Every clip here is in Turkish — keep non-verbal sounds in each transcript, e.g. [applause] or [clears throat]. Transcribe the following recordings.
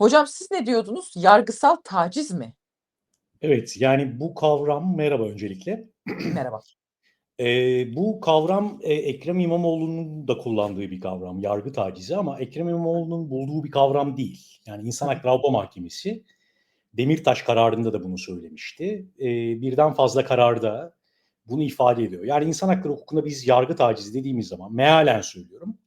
Hocam siz ne diyordunuz? Yargısal taciz mi? Evet, yani bu kavram Merhaba öncelikle. [clears throat] Merhaba. Eee, bu kavram, eee, Ekrem İmamoğlu'nun da kullandığı bir kavram, yargı tacizi ama Ekrem İmamoğlu'nun bulduğu bir kavram değil. Yani İnsan. Hakları Avrupa Mahkemesi, Demirtaş kararında da bunu söylemişti. Eee, birden fazla kararda bunu ifade ediyor. Yani insan hakları hukukunda biz yargı tacizi dediğimiz zaman, mealen söylüyorum,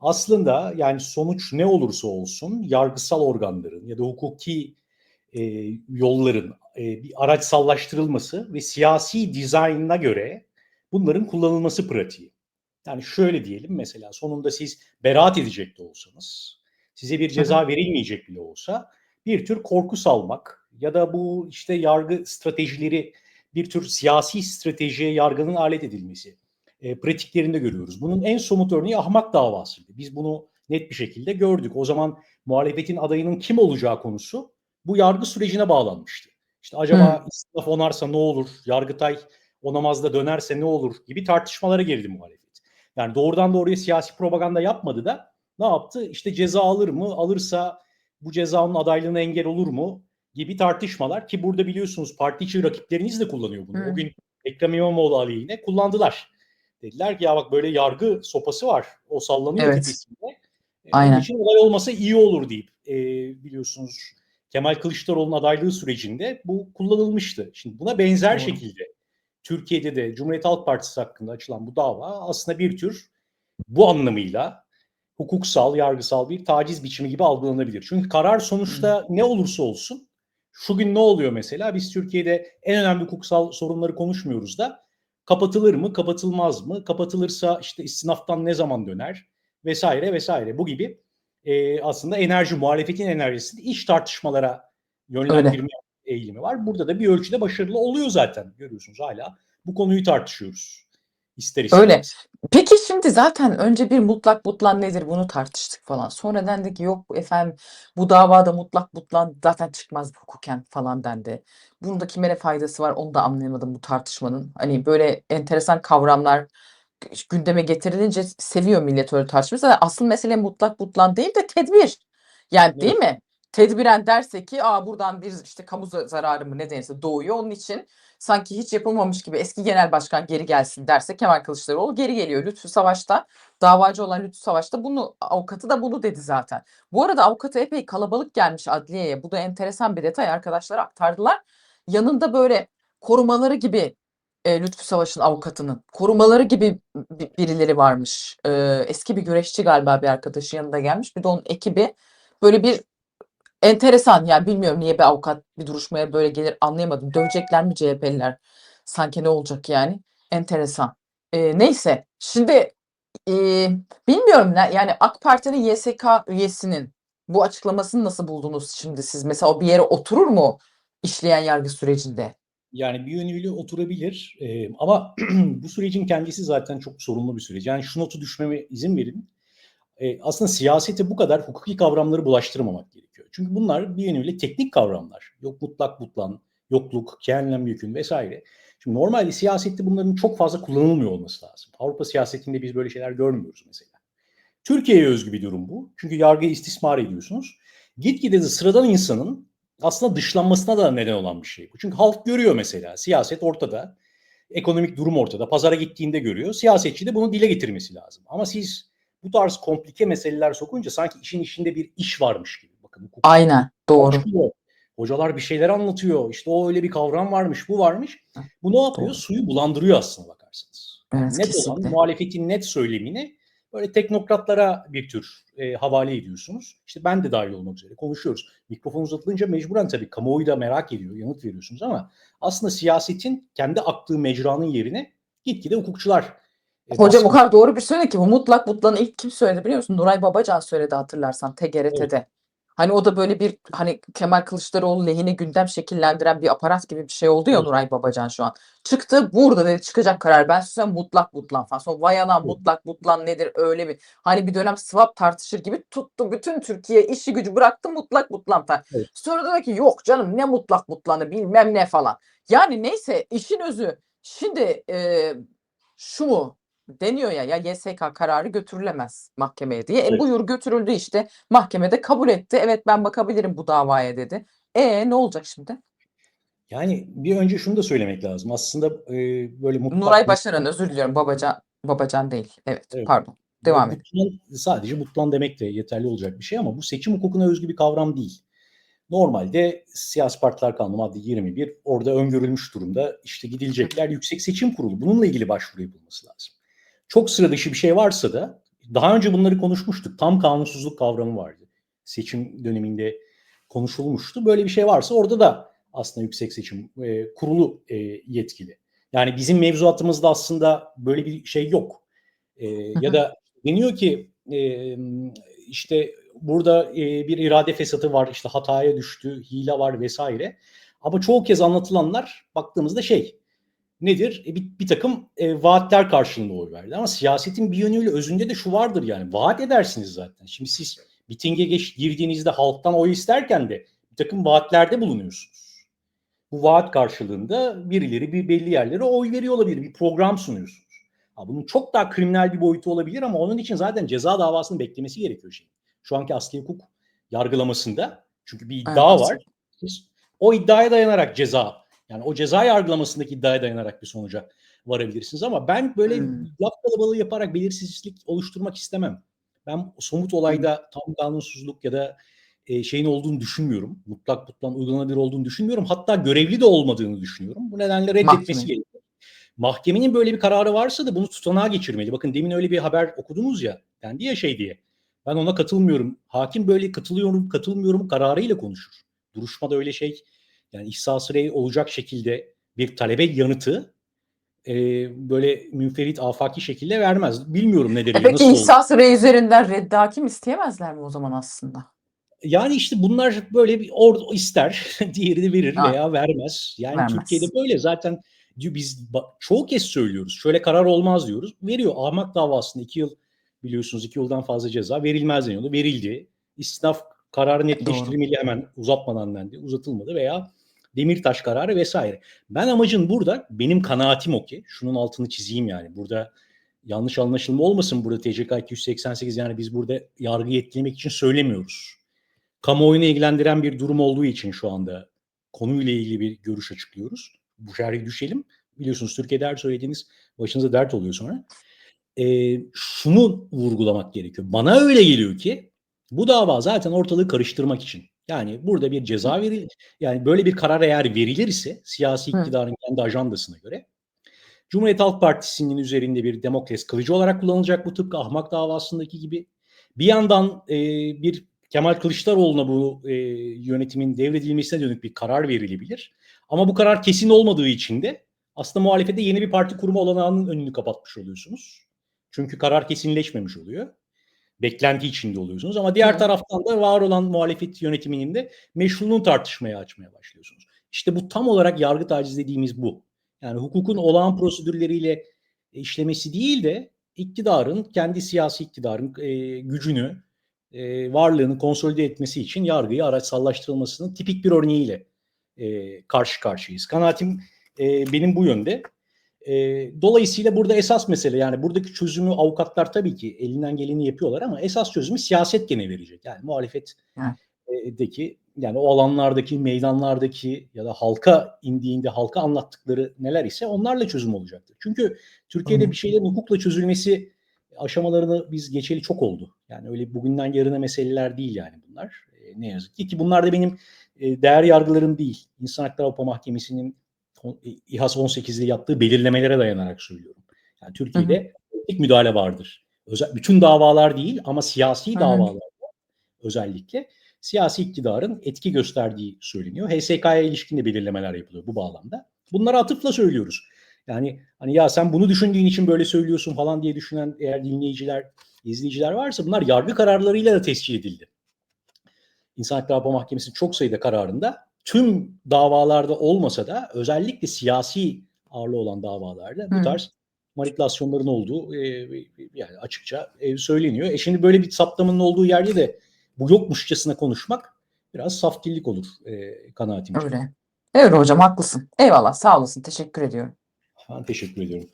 aslında yani sonuç ne olursa olsun yargısal organların ya da hukuki, eee, yolların, eee, bir araçsallaştırılması ve siyasi dizaynına göre bunların kullanılması pratiği. Yani şöyle diyelim mesela sonunda siz beraat edecek de olsanız, size bir ceza verilmeyecek bile olsa bir tür korku salmak ya da bu işte yargı stratejileri bir tür siyasi stratejiye yargının alet edilmesi, eee, pratiklerinde görüyoruz. Bunun en somut örneği Ahmak davasıydı. Biz bunu net bir şekilde gördük. O zaman muhalefetin adayının kim olacağı konusu bu yargı sürecine bağlanmıştı. İşte acaba Hıı. istinaf onarsa ne olur, Yargıtay onamaz da dönerse ne olur gibi tartışmalara girdi muhalefet. Yani doğrudan doğruya siyasi propaganda yapmadı da ne yaptı? İşte ceza alır mı? Alırsa bu ceza onun adaylığına engel olur mu? Gibi tartışmalar ki burada biliyorsunuz parti içi rakipleriniz de kullanıyor bunu. O Hıı. gün Ekrem İmamoğlu aleyhine kullandılar. Dediler ki ya bak böyle yargı sopası var. O sallanıyor Evet. tepesinde. Onun Aynen. için olay olmasa iyi olur deyip, eee, biliyorsunuz Kemal Kılıçdaroğlu'nun adaylığı sürecinde bu kullanılmıştı. Şimdi buna benzer Doğru. şekilde Türkiye'de de Cumhuriyet Halk Partisi hakkında açılan bu dava aslında bir tür bu anlamıyla hukuksal, yargısal bir taciz biçimi gibi algılanabilir. Çünkü karar sonuçta ne olursa olsun şu gün ne oluyor mesela? Biz Türkiye'de en önemli hukuksal sorunları konuşmuyoruz da kapatılır mı, kapatılmaz mı? Kapatılırsa işte istinaftan ne zaman döner? Vesaire vesaire. Bu gibi, eee, aslında enerji, muhalefetin enerjisini iç tartışmalara Öyle. yönlendirme eğilimi var. Burada da bir ölçüde başarılı oluyor zaten. Görüyorsunuz hâlâ bu konuyu tartışıyoruz ister Öyle. istemez. Peki şimdi zaten önce bir mutlak butlan nedir bunu tartıştık falan. Sonra dendi ki yok efendim bu davada mutlak butlan zaten çıkmaz hukuken falan dendi. Bunun da kime ne faydası var onu da anlayamadım bu tartışmanın. Hani böyle enteresan kavramlar gündeme getirilince seviyor millet öyle tartışmayı. Zaten asıl mesele mutlak butlan değil de tedbir. Yani değil Evet. mi? Tedbiren derse ki a, buradan bir işte kamu za zararı mı ne denirse doğuyor. Onun için sanki hiç yapılmamış gibi eski genel başkan geri gelsin derse Kemal Kılıçdaroğlu geri geliyor. Lütfü Savaş'ta davacı olan Lütfü Savaş'ta bunu avukatı da bunu dedi zaten. Bu arada avukatı epey kalabalık gelmiş adliyeye. Bu da enteresan bir detay arkadaşlara aktardılar. Yanında böyle korumaları gibi, eee, Lütfü Savaş'ın avukatının korumaları gibi bi birileri varmış. Eee, eski bir güreşçi galiba bir arkadaşı yanında gelmiş. Bir de onun ekibi. Böyle bir enteresan yani bilmiyorum niye bir avukat bir duruşmaya böyle gelir anlayamadım. Dövecekler mi CHP'liler? Sanki ne olacak yani? Enteresan. Eee, neyse şimdi, eee, bilmiyorum yani AK Parti'nin YSK üyesinin bu açıklamasını nasıl buldunuz şimdi siz? Mesela o bir yere oturur mu işleyen yargı sürecinde? Yani bir yönüyle oturabilir, eee, ama [clears throat] bu sürecin kendisi zaten çok sorunlu bir süreç. Yani şu notu düşmeme izin verin. Eee, aslında siyasete bu kadar hukuki kavramları bulaştırmamak gerekiyor. Çünkü bunlar bir yönüyle teknik kavramlar. Yok mutlak butlan, yokluk, kehenlem yekün vs. Şimdi normalde siyasette bunların çok fazla kullanılmıyor olması lazım. Avrupa siyasetinde biz böyle şeyler görmüyoruz mesela. Türkiye'ye özgü bir durum bu. Çünkü yargıyı istismar ediyorsunuz. Gitgide de sıradan insanın aslında dışlanmasına da neden olan bir şey bu. Çünkü halk görüyor mesela siyaset ortada, ekonomik durum ortada, pazara gittiğinde görüyor. Siyasetçi de bunu dile getirmesi lazım. Ama siz bu tarz komplike meseleler sokunca sanki işin içinde bir iş varmış gibi. Bakın hukuk Aynen, doğru. tartışılıyor. Hocalar bir şeyler anlatıyor. İşte o öyle bir kavram varmış, bu varmış. Bu ne yapıyor? doğru. Suyu bulandırıyor aslına bakarsanız. Yani Evet, net olan kesinlikle. muhalefetin net söylemini böyle teknokratlara bir tür, eee, havale ediyorsunuz. İşte ben de dâhil olmak üzere konuşuyoruz. Mikrofon uzatılınca mecburen tabii kamuoyu da merak ediyor, yanıt veriyorsunuz ama aslında siyasetin kendi aktığı mecranın yerine gitgide hukukçular, Hocam o kadar doğru bir söyledi ki bu mutlak butlanı ilk kim söyledi biliyor musun? Nuray Babacan söyledi hatırlarsan Evet. TGRT'de. Hani o da böyle bir hani Kemal Kılıçdaroğlu lehine gündem şekillendiren bir aparat gibi bir şey oldu ya Evet. Nuray Babacan şu an. Çıktı burada dedi çıkacak karar. Ben size mutlak butlan falan. Sonra vay Evet. mutlak butlan nedir öyle mi? Hani bir dönem swap tartışır gibi tuttu bütün Türkiye işi gücü bıraktı mutlak butlan falan. Evet. Sonra da ki yok canım ne mutlak butlanı bilmem ne falan. Yani neyse işin özü. Şimdi, eee, şu mu? Deniyor ya ya YSK kararı götürülemez mahkemeye diye. E Evet. buyur götürüldü işte. Mahkemede kabul etti. Evet ben bakabilirim bu davaya dedi. E ne olacak şimdi? Yani bir önce şunu da söylemek lazım. Aslında e, böyle mutlak Nuray Başaran özür diliyorum. Babacan Babacan değil. Evet, Evet. pardon. Devam et. Mutlan, sadece mutlan demek de yeterli olacak bir şey ama bu seçim hukukuna özgü bir kavram değil. Normalde siyasi partiler kanunu madde 21 orada öngörülmüş durumda işte gidilecekler Yüksek Seçim Kurulu. Bununla ilgili başvuru yapılması lazım. Çok sıra dışı bir şey varsa da daha önce bunları konuşmuştuk. Tam kanunsuzluk kavramı vardı. Seçim döneminde konuşulmuştu. Böyle bir şey varsa orada da aslında Yüksek Seçim e, Kurulu e, yetkili. Yani bizim mevzuatımızda aslında böyle bir şey yok. E, ya da deniyor ki e, işte burada e, bir irade fesatı var, işte hataya düştü, hile var vesaire. Ama çoğu kez anlatılanlar baktığımızda şey nedir? E, bir, bir takım e, vaatler karşılığında oy verdi. Ama siyasetin bir yönüyle özünde de şu vardır yani. Vaat edersiniz zaten. Şimdi siz mitinge geç, girdiğinizde halktan oy isterken de bir takım vaatlerde bulunuyorsunuz. Bu vaat karşılığında birileri bir belli yerlere oy veriyor olabilir. Bir program sunuyorsunuz. Ha, bunun çok daha kriminal bir boyutu olabilir ama onun için zaten ceza davasını beklemesi gerekiyor şey. Şu anki asli hukuk yargılamasında çünkü bir iddia Evet. var. Siz o iddiaya dayanarak ceza yani o ceza yargılamasındaki iddiaya dayanarak bir sonuca varabilirsiniz ama ben böyle Hmm. laf kalabalığı yaparak belirsizlik oluşturmak istemem. Ben somut olayda tam kanunsuzluk ya da e, şeyin olduğunu düşünmüyorum. Mutlak mutlak uygulanabilir olduğunu düşünmüyorum. Hatta görevli de olmadığını düşünüyorum. Bu nedenle reddetmesi Mahkeme. gerekiyor. Mahkemenin böyle bir kararı varsa da bunu tutanağa geçirmeli. Bakın demin öyle bir haber okudunuz ya. Dendi ya şey diye. Ben ona katılmıyorum. Hakim böyle katılıyorum, katılmıyorum kararıyla konuşur. Duruşmada öyle şey yani ihsas rey olacak şekilde bir talebe yanıtı e, böyle münferit afaki şekilde vermez. Bilmiyorum ne E derece peki nasıl olur. ihsas rey üzerinden reddi hakim isteyemezler mi o zaman aslında? Yani işte bunlar böyle bir or ister, [laughs] diğerini verir Ha. veya vermez. Yani Vermez. Türkiye'de böyle zaten biz çoğu kez söylüyoruz. Şöyle karar olmaz diyoruz. Veriyor. Ahmak davasında iki yıl biliyorsunuz iki yıldan fazla ceza verilmez deniyordu. Verildi. İstinaf kararı netleştirilmeli hemen uzatmadan dendi. Uzatılmadı veya Demirtaş kararı vesaire. Ben amacın burada benim kanaatim o ki şunun altını çizeyim yani. Burada yanlış anlaşılma olmasın burada TCK 288 yani biz burada yargıyı etkilemek için söylemiyoruz kamuoyunu ilgilendiren bir durum olduğu için şu anda konuyla ilgili bir görüş açıklıyoruz. Bu şerhi düşelim. Biliyorsunuz Türkiye'de her söylediğiniz başınıza dert oluyor sonra. Ee, şunu vurgulamak gerekiyor. Bana öyle geliyor ki bu dava zaten ortalığı karıştırmak için. Yani burada bir ceza verilir. Yani böyle bir karar eğer verilirse siyasi Hı. iktidarın kendi ajandasına göre Cumhuriyet Halk Partisi'nin üzerinde bir Demokles kılıcı olarak kullanılacak bu tıpkı ahmak davasındaki gibi. Bir yandan e, bir Kemal Kılıçdaroğlu'na bu e, yönetimin devredilmesine dönük bir karar verilebilir. Ama bu karar kesin olmadığı için de aslında muhalefete yeni bir parti kurma olanağının önünü kapatmış oluyorsunuz. Çünkü karar kesinleşmemiş oluyor. Beklenti içinde oluyorsunuz. Ama diğer Hı. taraftan da var olan muhalefet yönetiminin de meşruluğunu tartışmaya açmaya başlıyorsunuz. İşte bu tam olarak yargı taciz dediğimiz bu. Yani hukukun olağan prosedürleriyle işlemesi değil de iktidarın, kendi siyasi iktidarın e, gücünü, e, varlığını konsolide etmesi için yargıyı araçsallaştırılmasının tipik bir örneğiyle e, karşı karşıyayız. Kanaatim e, benim bu yönde. E, dolayısıyla burada esas mesele yani buradaki çözümü avukatlar tabii ki elinden geleni yapıyorlar ama esas çözümü siyaset gene verecek. Yani muhalefetteki yani o alanlardaki, meydanlardaki ya da halka indiğinde halka anlattıkları neler ise onlarla çözüm olacaktır. Çünkü Türkiye'de bir şeylerin hukukla çözülmesi aşamalarını biz geçeli çok oldu. Yani öyle bugünden yarına meseleler değil yani bunlar. E, ne yazık ki ki bunlar da benim e, değer yargılarım değil. İnsan Hakları Avrupa Mahkemesi'nin İHAS 18'de yaptığı belirlemelere dayanarak söylüyorum. Yani Türkiye'de politik müdahale vardır. Özel, bütün davalar değil ama siyasi davalarda özellikle siyasi iktidarın etki gösterdiği söyleniyor. HSK'ya ilişkin de belirlemeler yapılıyor bu bağlamda. Bunları atıfla söylüyoruz. Yani hani ya sen bunu düşündüğün için böyle söylüyorsun falan diye düşünen eğer dinleyiciler, izleyiciler varsa bunlar yargı kararlarıyla da tescil edildi. İnsan Hakları Avrupa Mahkemesi'nin çok sayıda kararında tüm davalarda olmasa da özellikle siyasi ağırlığı olan davalarda bu tarz manipülasyonların olduğu e, yani açıkça e, söyleniyor. E şimdi böyle bir saptamanın olduğu yerde de bu yokmuşçasına konuşmak biraz saftillik olur e, kanaatimce. Öyle. Evet hocam haklısın. Eyvallah sağ olasın. Teşekkür ediyorum. Ben teşekkür ediyorum.